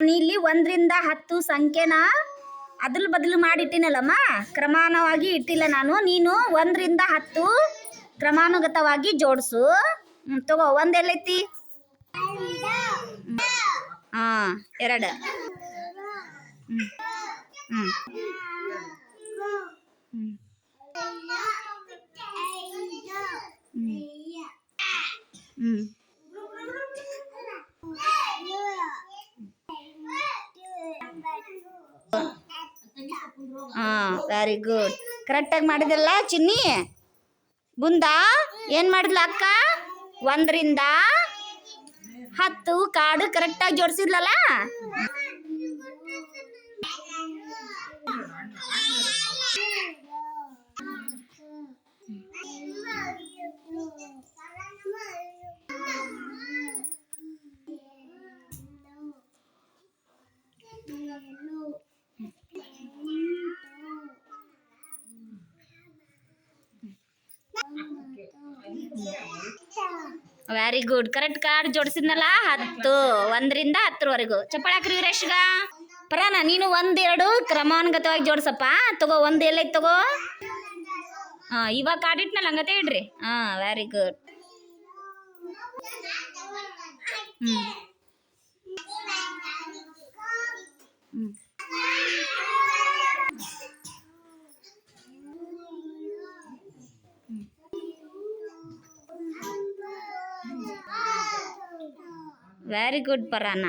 ಇಲ್ಲಿ ಒಂದರಿಂದ ಹತ್ತು ಸಂಖ್ಯೆನ ಅದಲ್ ಬದಲು ಮಾಡಿ ಕ್ರಮಾನವಾಗಿ ಇಟ್ಟಿಲ್ಲ ನಾನು. ನೀನು ಒಂದರಿಂದ ಹತ್ತು ಕ್ರಮಾನುಗತವಾಗಿ ಜೋಡಿಸು. ತಗೋ ಒಂದು ಎಲ್ಲೈತಿ ಹಾಂ, ಎರಡು. ಹ್ಞೂ ಹ್ಞೂ ಹ್ಞೂ ಹಾಂ ವೆರಿ ಗುಡ್ ಕರೆಕ್ಟಾಗಿ ಮಾಡಿದಲ್ಲ ಚಿನ್ನಿ? ಬುಂದಾ ಏನು ಮಾಡಿದ್ಲ ಅಕ್ಕ? ಒಂದರಿಂದ ಹತ್ತು ಕಾಡು ಕರೆಕ್ಟಾಗಿ ಜೋಡಿಸಿದ್ಲಲ್ಲ? ವೆರಿ ಗುಡ್ ಕರೆಕ್ಟ್ ಕಾರ್ಡ್ ಜೋಡಿಸಿದ್ನಲ್ಲ? ಹತ್ತು, ಒಂದರಿಂದ ಹತ್ತರವರೆಗೂ. ಚಪ್ಪಾಳಾಕ್ರಿ ವೀರೇಶ್ಗ. ಪರಾನ ನೀನು ಒಂದೆರಡು ಕ್ರಮಾನುಗತವಾಗಿ ಜೋಡಿಸಪ್ಪ. ತಗೋ, ಒಂದು ಎಲ್ಲೈತೆ ತಗೋ? ಹಾಂ, ಇವಾಗ ಕಾರ್ಡ್ ಇಟ್ನಲ್ಲ ಹಂಗತೆ ಇಡ್ರಿ. ಹಾಂ ವೆರಿ ಗುಡ್ ಹ್ಞೂ ವೆರಿ ಗುಡ್ ಪರಾನ